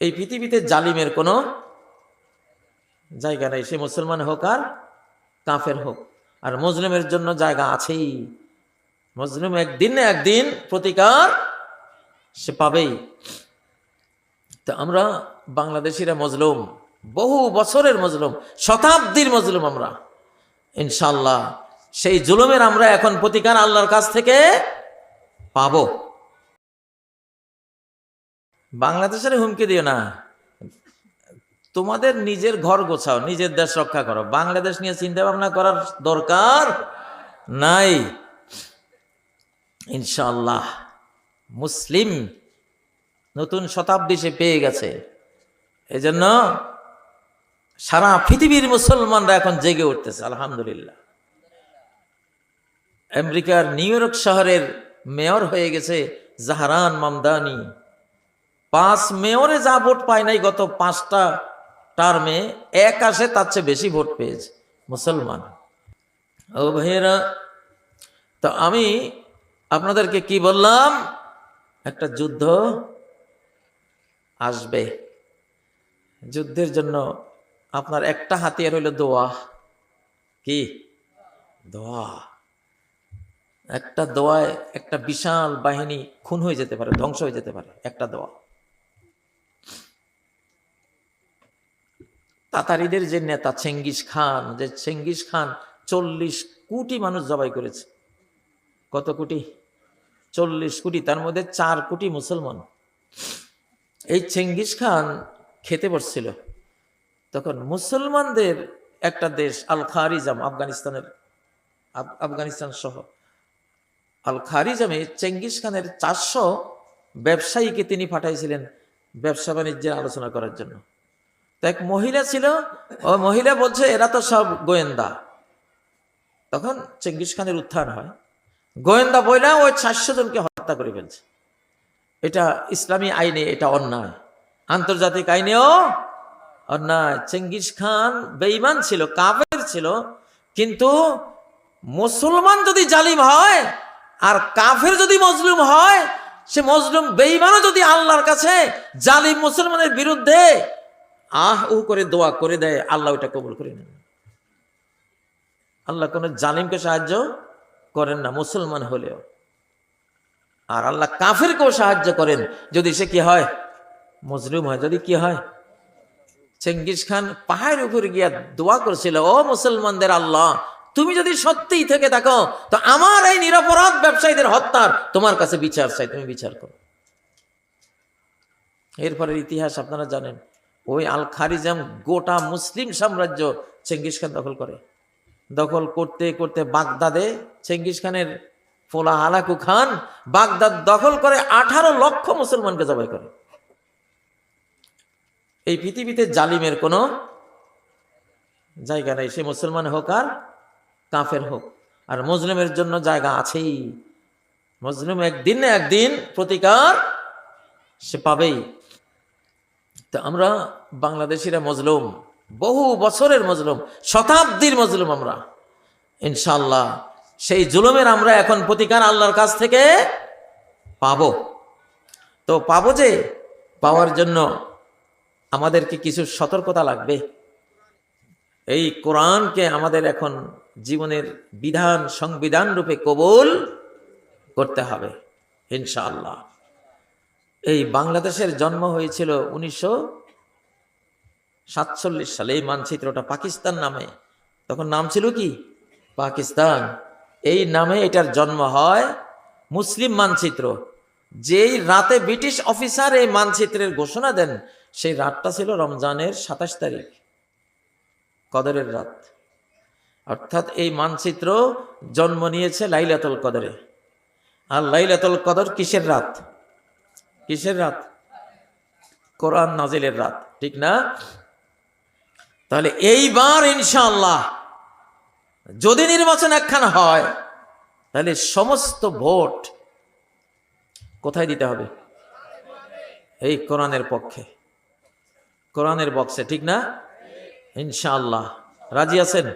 এই পৃথিবীতে জালিমের কোনো জায়গা নেই, সে মুসলমান হোক আর কাফের হোক। আর মুসলিমের জন্য জায়গা আছেই। মুসলিম একদিন না একদিন প্রতিকার সে পাবেই। তো আমরা বাংলাদেশিরা মজলুম বহু বছরের মজলুম শতাব্দীর মজলুম আমরা। ইনশাল্লাহ সেই জুলুমের আমরা এখন প্রতিকার আল্লাহর কাছ থেকে পাবো। বাংলাদেশের হুমকি দিও না। তোমাদের নিজের ঘর গোছাও, নিজের দেশ রক্ষা করো। বাংলাদেশ নিয়ে চিন্তা ভাবনা করার দরকার নাই। ইনশাল্লাহ মুসলিম নতুন শতাব্দী সে পেয়ে গেছে। এজন্য সারা পৃথিবীর মুসলমানরা এখন জেগে উঠতেছে, আলহামদুলিল্লাহ। আমেরিকার নিউ ইয়র্ক শহরের মেয়র হয়ে গেছে জাহারান মামদানি। পাঁচ মেয়রে যা ভোট পায় নাই গত পাঁচটা টার্মে, এক আসে তার চেয়ে বেশি ভোট পেয়েছে মুসলমান। ও ভাইয়েরা, তো আমি আপনাদেরকে কি বললাম? একটা যুদ্ধ আসবে। যুদ্ধের জন্য আপনার একটা হাতিয়ার হইল দোয়া। কি? দোয়া। একটা দোয়ায় একটা বিশাল বাহিনী খুন হয়ে যেতে পারে, ধ্বংস হয়ে যেতে পারে, একটা দোয়া। তাতারিদের যে নেতা চেঙ্গিস খান, যে চেঙ্গিস খান চল্লিশ কোটি মানুষ জবাই করেছে। কত কোটি? চল্লিশ কোটি, তার মধ্যে চার কোটি মুসলমান। এই চেঙ্গিস খান খেতে বসছিল। তখন মুসলমানদের একটা দেশ আল খারিজাম আফগানিস্তানের, আফ- আফগানিস্তান সহ। আল খারিজামে চেঙ্গিস খানের চারশো ব্যবসায়ীকে তিনি পাঠাইছিলেন ব্যবসা বাণিজ্যের আলোচনা করার জন্য। এক মহিলা ছিল, ও মহিলা বলছে, এরা তো সব গোয়েন্দা। তখন চেঙ্গিস খানের উত্থান হয়। গোয়েন্দা বইলা ওই চারশো জনকে হত্যা করে ফেলছে। এটা ইসলামী আইনে এটা অন্যায়। আন্তর্জাতিক আইনেও অন্যায়। চেঙ্গিস খান বেঈমান ছিল, কাফের ছিল, কিন্তু মুসলমান যদি জালিম হয়, আর কাফের যদি মজলুম হয়, সে মজলুম বেইমানও যদি আল্লাহর কাছে জালিম মুসলমানের বিরুদ্ধে আহ উ করে দোয়া করে দেয়, আল্লাহ ওটা কবুল করে নেন। আল্লাহ কোনো জালিমকে সাহায্য করেন না, মুসলমান হলেও। আর আল্লাহ কাফেরকেও সাহায্য করেন। যদি সে কি হয়? মজলুম হয়। যদি কি হয়? চেঙ্গিস খান পাহাড়ের উপরে গিয়া দোয়া করছিল, ও মুসলমানদের আল্লাহ, তুমি যদি সত্যিই থেকে থাকো, তো আমার এই নিরাপরাধ ব্যবসায়ীদের হত্যার তোমার কাছে বিচার চাই, তুমি বিচার করো। এরপরের ইতিহাস আপনারা জানেন ওই আল খারিজাম গোটা মুসলিম সাম্রাজ্য চেঙ্গিস খান দখল করে। দখল করতে করতে বাগদাদে চেঙ্গিস খানের ফোলা হালাকু খান বাগদাদ দখল করে আঠারো লক্ষ মুসলমানকে জবাই করে। এই পৃথিবীতে জালিমের কোনো জায়গা নেই, সে মুসলমান হোক আর কাফের হোক। আর মুসলিমের জন্য জায়গা আছেই। মুসলিম একদিন না একদিন প্রতিকার সে পাবেই। তো আমরা বাংলাদেশিরা মজলুম, বহু বছরের মজলুম, শতাব্দীর মজলুম আমরা। ইনশাল্লাহ সেই জুলুমের আমরা এখন প্রতিকার আল্লাহর কাছ থেকে পাব। তো পাবো যে, পাওয়ার জন্য আমাদেরকে কিছু সতর্কতা লাগবে। এই কোরআনকে আমাদের এখন জীবনের বিধান, সংবিধান রূপে কবুল করতে হবে, ইনশাআল্লাহ। এই বাংলাদেশের জন্ম হয়েছিল উনিশশো সাতচল্লিশ সালে। এই মানচিত্রটা পাকিস্তান নামে। তখন নাম ছিল কি? পাকিস্তান। এই নামে এটার জন্ম হয় মুসলিম মানচিত্র। যেই রাতে ব্রিটিশ অফিসার এই মানচিত্রের ঘোষণা দেন, সেই রাতটা ছিল রমজানের সাতাশ তারিখ, কদরের রাত। অর্থাৎ এই মানচিত্র জন্ম নিয়েছে লাইলাতুল কদরে। আর লাইলাতুল কদর কিসের রাত? কিসের রাত? কোরআন নাজিলের রাত, ঠিক না? তাহলে এইবার ইনশাআল্লাহ যদি নির্বাচন একখানা হয়, তাহলে সমস্ত ভোট কোথায় দিতে হবে? এই কোরআনের পক্ষে। কোরআনের বক্সে, ঠিক না? ইনশাআল্লাহ। রাজি আছেন?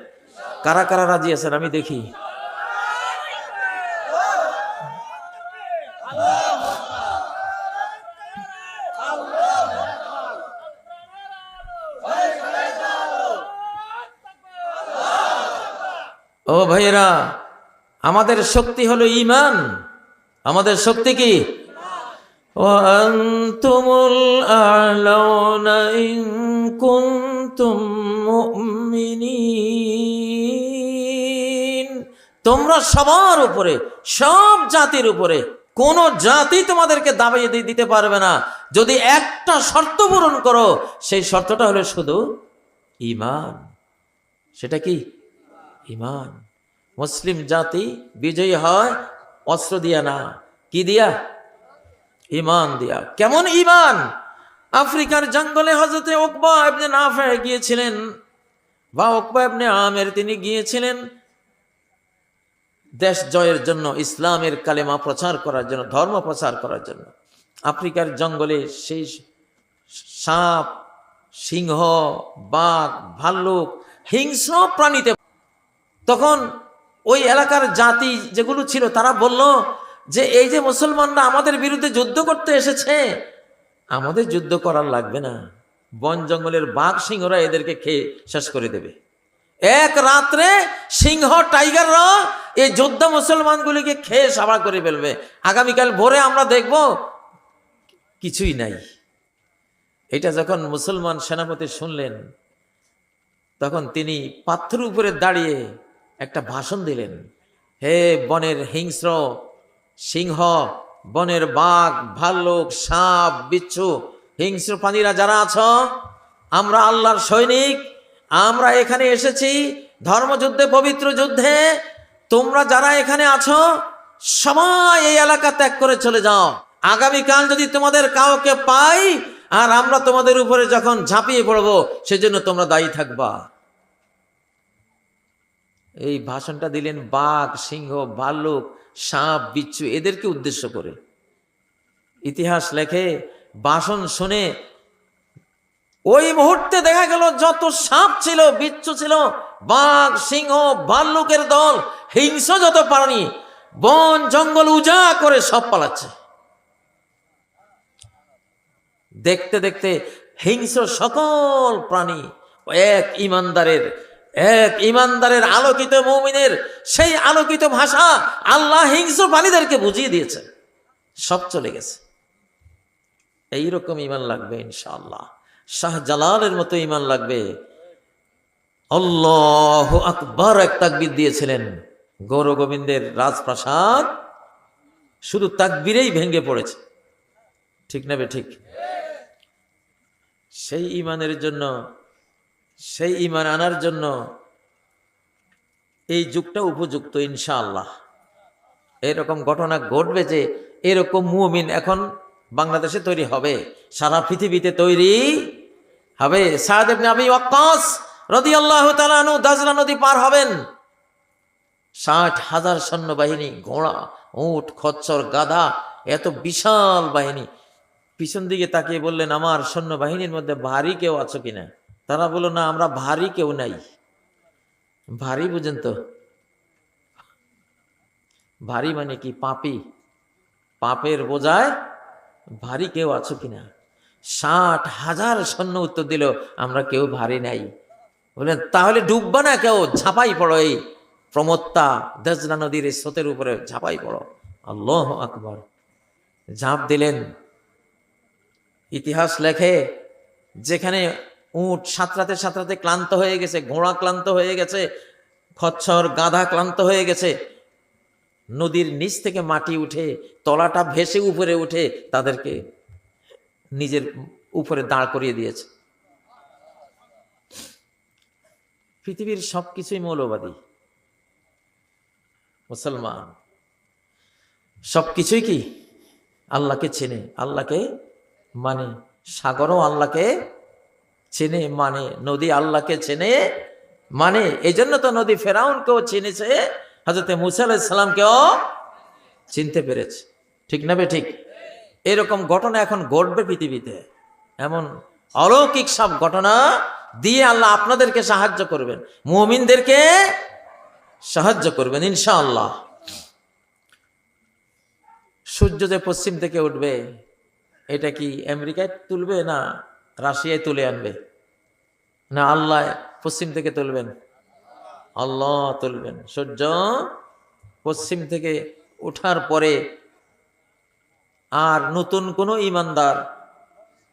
কারা কারা রাজি আছেন? আমি দেখি। ও ভাইরা আমাদের শক্তি হলো ইমান আমাদের শক্তি কি? তোমরা সবার উপরে, সব জাতির উপরে, কোন জাতি তোমাদেরকে দাবিয়ে দিতে পারবে না। যদি একটা শর্ত পূরণ করো, সেই শর্তটা হলো শুধু ইমান সেটা কি? ইমান মুসলিম জাতি বিজয়ী হয় অস্ত্র দিয়া না। কি দিয়া? ইমান দিয়া। কেমন ইমান আফ্রিকার জঙ্গলে হজরতে ওকবা আপনি গিয়েছিলেন। বা ওকবা আপনি আমের তিনি গিয়েছিলেন। দেশ জয়ের জন্য, ইসলামের কালেমা প্রচার করার জন্য, ধর্ম প্রচার করার জন্য। আফ্রিকার জঙ্গলে সেই সাপ, সিংহ, বাঘ, ভাল্লুক হিংস্র প্রাণীতে তখন ওই এলাকার জাতি যেগুলো ছিল, তারা বলল যে, এই যে মুসলমানরা আমাদের বিরুদ্ধে যুদ্ধ করতে এসেছে, আমাদের যুদ্ধ করার লাগবে না। বন জঙ্গলের বাঘ, সিংহরা এদেরকে খেয়ে শেষ করে দেবে। এক রাত্রে সিংহ, টাইগাররা এই যোদ্ধা মুসলমানগুলিকে খেয়ে সাবা করে ফেলবে। আগামীকাল ভোরে আমরা দেখব কিছুই নাই। এটা যখন মুসলমান সেনাপতি শুনলেন, তখন তিনি পাথর উপরে দাঁড়িয়ে একটা ভাষণ দিলেন। হে বনের হিংস্র সিংহ, বনের বাঘ, ভাল্লুক, সাপ, বিচ্ছু, হিংস্র প্রাণীরা যারা আছো, আমরা আল্লাহর সৈনিক, আমরা এখানে এসেছি ধর্মযুদ্ধে, পবিত্র যুদ্ধে। তোমরা যারা এখানে আছো, সবাই এই এলাকা ত্যাগ করে চলে যাও। আগামীকাল যদি তোমাদের কাউকে পাই, আর আমরা তোমাদের উপরে যখন ঝাঁপিয়ে পড়ব, সেজন্য তোমরা দায়ী থাকবা। এই ভাষণটা দিলেন বাঘ, সিংহ, ভাল্লুক, সাপ, বিচ্ছু এদেরকে উদ্দেশ্য করে। ইতিহাস লেখে, ভাষণ শুনে ওই মুহূর্তে দেখা গেল যত সাপ ছিল, বিচ্ছু ছিল, বাঘ, সিংহ, ভাল্লুকের দল হিংস্র যত প্রাণী বন, জঙ্গল উজা করে সব পালাচ্ছে। দেখতে দেখতে হিংস্র সকল প্রাণী এক ইমানদারের এক ইমানদারের আলোকিত মৌমিনের সেই আলোকিত ভাষা আল্লাহ হিংস্র প্রাণীদেরকে বুঝিয়ে দিয়েছে। সব চলে গেছে। এইরকম ইমান লাগবে ইনশাআল্লাহ। শাহজালালের মতো ইমান লাগবে। আল্লাহ আকবর এক তাকবির দিয়েছিলেন। গৌর গোবিন্দের রাজপ্রাসাদ শুধু তাকবিরেই ভেঙে পড়েছে। ঠিক না বে ঠিক? সেই ইমানের জন্য সেই ইমান আনার জন্য এই যুগটা উপযুক্ত, ইনশাআল্লাহ। এরকম ঘটনা ঘটবে যে এরকম মুমিন এখন বাংলাদেশে তৈরি হবে, সারা পৃথিবীতে তৈরি হবে। তাআলা আনহু দাজলা নদী পার হবেন। ষাট হাজার সৈন্যবাহিনী, ঘোড়া, উট, খচ্চর, গাধা, এত বিশাল বাহিনী। পিছন দিকে তাকিয়ে বললেন, আমার সৈন্যবাহিনীর মধ্যে ভারী কেউ আছো কিনা? তারা বলল, না, আমরা ভারী কেউ নাই। ভারী বুঝেন তো। ভারী মানে কি? পাপি। পাপের বোঝায় ভারী কেউ আছো কিনা? ষাট হাজার সৈন্য উত্তর দিল, আমরা কেউ ভারী নাই। বললেন, তাহলে ডুববা না কেউ, ঝাঁপাই পড়ো এই প্রমত্তা দজনা নদীর স্রোতের উপরে, ঝাঁপাই পড়ো। আল্লাহ আকবর। ঝাঁপ দিলেন। ইতিহাস লেখে, যেখানে উট সাঁতরাতে সাঁতরাতে ক্লান্ত হয়ে গেছে, ঘোড়া ক্লান্ত হয়ে গেছে, খচ্ছর গাধা ক্লান্ত হয়ে গেছে। নদীর নিচ থেকে মাটি উঠে, তলাটা ভেসে উপরে উঠে তাদেরকে নিজের উপরে দাঁড় করিয়ে দিয়েছে। পৃথিবীর সব কিছুই মৌলবাদী। মুসলমান। সব কিছুই কি? আল্লাহকে চেনে, আল্লাহকে মানে সাগরও আল্লাহকে চেনে মানে নদী আল্লাহকে চেনে মানে এই জন্য তো নদী ফেরাউনকেও চিনেছে। হাজরতে মুসা আলাইসাল্লামকেও চিনতে পেরেছে। ঠিক না ঠিক? এরকম ঘটনা এখন ঘটবে পৃথিবীতে। এমন অলৌকিক সব ঘটনা দিয়ে আল্লাহ আপনাদেরকে সাহায্য করবেন। মুমিনদেরকে সাহায্য করবেন, ইনশাআল্লাহ। সূর্য যে পশ্চিম থেকে উঠবে, এটা কি আমেরিকায় তুলবে না রাশিয়ায় তুলে আনবে। না আল্লাহ পশ্চিম থেকে তুলবেন। আল্লাহ তুলবেন। সূর্য পশ্চিম থেকে ওঠার পরে আর নতুন কোনো ইমানদার,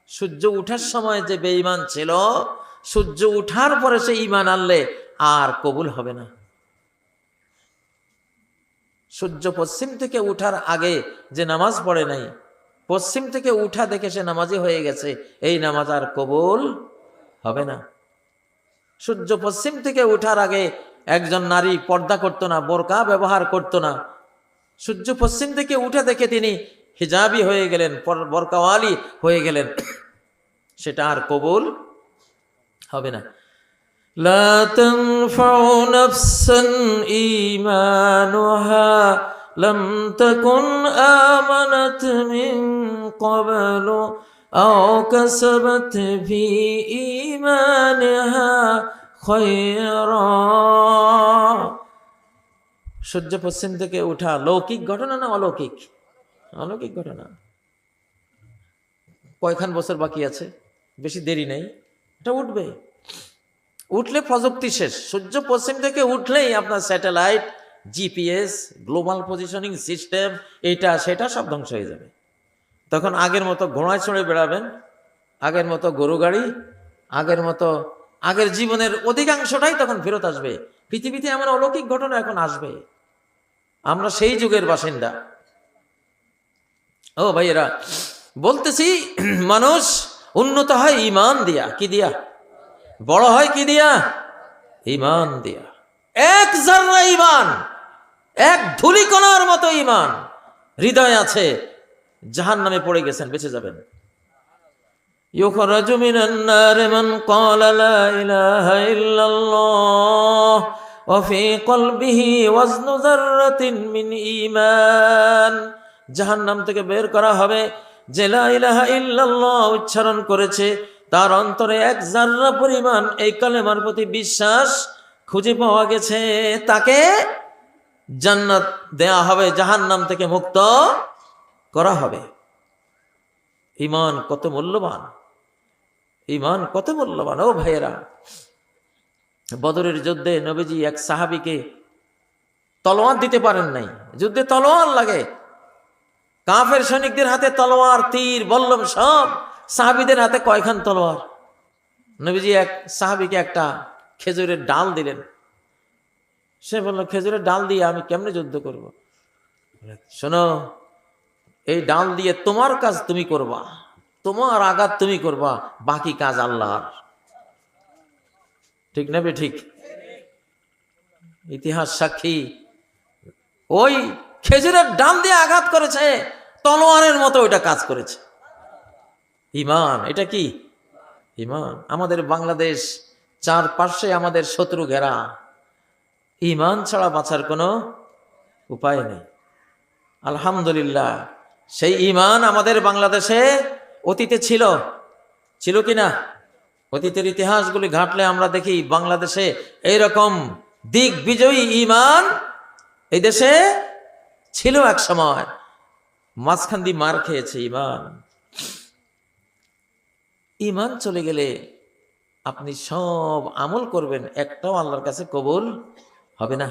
সূর্য উঠার সময় যে বেঈমান ছিল, সূর্য উঠার পরে সে ইমান আনলে আর কবুল হবে না। সূর্য পশ্চিম থেকে উঠার আগে যে নামাজ পড়ে নাই পশ্চিম থেকে উঠা দেখে সে নামাজি হয়ে গেছে এই নামাজ আর কবুল হবে না সূর্য পশ্চিম থেকে উঠার আগে একজন নারী পর্দা করতো না বোরকা ব্যবহার করতো না সূর্য পশ্চিম থেকে উঠে দেখে তিনি হিজাবি হয়ে গেলেন পর- বোরকাওয়ালি হয়ে গেলেন সেটা আর কবুল হবে না لا تنفع نفسا إيمانها لم تكن آمنت من قبل أو كسبت في إيمانها خيرا সূর্য পশ্চিম থেকে উঠা লৌকিক ঘটনা না অলৌকিক অলৌকিক ঘটনা কয়খান বছর বাকি আছে বেশি দেরি নেই এটা উঠবে উঠলে প্রযুক্তি শেষ সূর্য পশ্চিম থেকে উঠলেই আপনার satellite GPS, global positioning system, এটা, সেটা সব ধ্বংস হয়ে যাবে। তখন আগের মতো ঘোড়ায় চড়ে বেড়াবেন, আগের মতো গরু গাড়ি, আগের মতো, আগের জীবনের অধিকাংশটাই তখন ফেরত আসবে। পৃথিবীতে এমন অলৌকিক ঘটনা এখন আসবে। আমরা সেই যুগের বাসিন্দা। ও ভাইয়েরা, বলতেছি, মানুষ উন্নত হয় ইমান দিয়া, কি দিয়া? বড় হয় কি দিয়া? ইমান দিয়া। এক জাররা ইমান। এক ধুলিকণার মতো ইমান হৃদয় আছে জাহান নামে পড়ে গেছেন বেঁচে যাবেন يخرج من النار من قال لا إله إلا الله وفي قلبه وزن ذرة من إيمان জাহান্নাম থেকে বের করা হবে যে লা ইলাহা ইল্লাল্লাহ উচ্চারণ করেছে তার অন্তরে এক জাররা পরিমাণ এই কালেমার প্রতি বিশ্বাস খুঁজে পাওয়া গেছে তাকে জান্নাত দেয়া হবে জাহান নাম থেকে মুক্ত করা হবে। ইমান কত মূল্যবান। ইমান কত মূল্যবান, ও ভাইয়েরা। বদরের যুদ্ধে নবীজি এক সাহাবিকে তলোয়ার দিতে পারেন নাই। যুদ্ধে তলোয়ার লাগে। কাফের সৈনিকদের হাতে তলোয়ার, তীর, বল্লম সব সাহাবিদের হাতে কয়খান তলোয়ার? নবীজি এক সাহাবিকে একটা খেজুরের ডাল দিলেন। সে বলল, খেজুরের ডাল দিয়ে আমি কেমনে যুদ্ধ করব? শোনো, এই ডাল দিয়ে তোমার কাজ তুমি করবা, তোমার আঘাত তুমি করবা, বাকি কাজ আল্লাহর। ঠিক নেবে ঠিক? ইতিহাস সাক্ষী, ওই খেজুরের ডাল দিয়ে আঘাত করেছে, তলোয়ারের মতো ওইটা কাজ করেছে। ইমান, এটা কি? ইমান। আমাদের বাংলাদেশ চার পাশে আমাদের শত্রু ঘেরা। ইমান ছাড়া বাঁচার কোনো উপায় নেই। আলহামদুলিল্লাহ, সেই ইমান আমাদের বাংলাদেশে অতীতে ছিল। ছিল কি না? অতীতের ইতিহাসগুলি ঘাটলে আমরা দেখি বাংলাদেশে এইরকম দিক বিজয়ী ইমান এই দেশে ছিল এক সময়। মাঝখান দিয়ে মার খেয়েছে ইমান। ইমান চলে গেলে আপনি সব আমল করবেন, একটাও আল্লাহর কাছে কবুল হবে না